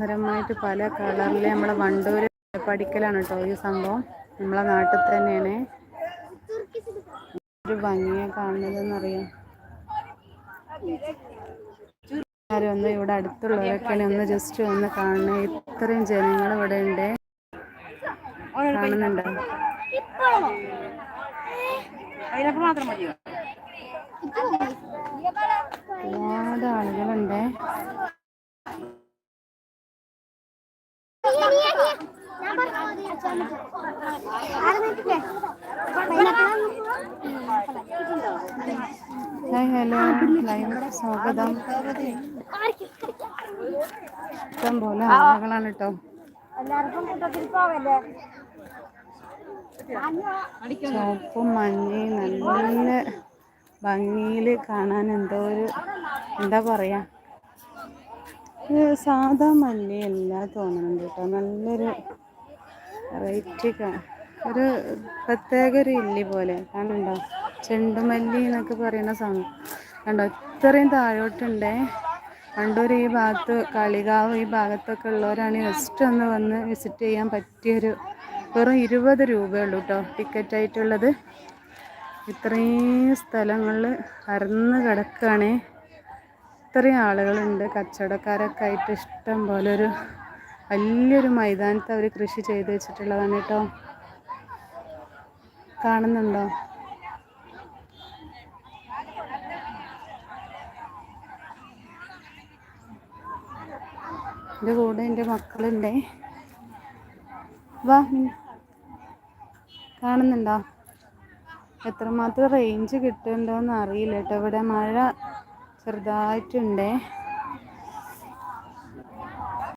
മനോഹരമായിട്ട് പല കളറിൽ നമ്മളെ വണ്ടൂര് പഠിക്കലാണ് കേട്ടോ ഈ സംഭവം. നമ്മളെ നാട്ടിൽ തന്നെയാണ്. ഒരു ഭംഗിയെ കാണുന്നതെന്നറിയാം? ആരും ഒന്ന് ഇവിടെ അടുത്തുള്ളവരൊക്കെയാണ് ഒന്ന് ജസ്റ്റ് ഒന്ന് കാണുന്നത് ഇത്രയും ജനങ്ങൾ ഇവിടെ ഉണ്ട്. കാണുന്നുണ്ടോ. ഒരുപാട് ആളുകളുണ്ട്. Hi hello. സ്വാഗതം. ഇഷ്ടം പോലെ ആളുകളാണ് കേട്ടോ. ചുവപ്പും മഞ്ഞയും നല്ല ഭംഗിയിൽ കാണാൻ എന്തോ ഒരു എന്താ പറയാ? സാധാ മല്ലിയല്ല തോന്നുന്നുണ്ട് കേട്ടോ. നല്ലൊരു വെറൈറ്റി ഒരു പ്രത്യേക ഒരു ഇല്ലി പോലെ. കാണുണ്ടോ ചെണ്ടുമല്ലി എന്നൊക്കെ പറയുന്ന സാധനം. കണ്ടോ? ഇത്രയും താഴോട്ടുണ്ടേ. വണ്ടൂർ ഈ ഭാഗത്ത് കളികാവ് ഈ ഭാഗത്തൊക്കെ ഉള്ളവരാണ് ജസ്റ്റ് ഒന്ന് വന്ന് വിസിറ്റ് ചെയ്യാൻ പറ്റിയൊരു വെറും ഇരുപത് രൂപയുള്ളൂ കേട്ടോ ടിക്കറ്റ് ആയിട്ടുള്ളത്. ഇത്രയും സ്ഥലങ്ങളിൽ പരന്ന് കിടക്കുകയാണ്. ഇത്രയും ആളുകളുണ്ട്. കച്ചവടക്കാരൊക്കെ ആയിട്ട് ഇഷ്ടം പോലെ ഒരു വലിയൊരു മൈതാനത്ത് അവർ കൃഷി ചെയ്ത് വെച്ചിട്ടുള്ളതാണ് കേട്ടോ. കാണുന്നുണ്ടോ? എന്റെ കൂടെ എന്റെ മക്കളുണ്ട്. വാ കാണുന്നുണ്ടോ? എത്രമാത്രം റേഞ്ച് കിട്ടുന്നുണ്ടോയെന്ന് അറിയില്ല കേട്ടോ. ഇവിടെ മഴ ചെറുതായിട്ടുണ്ടേ.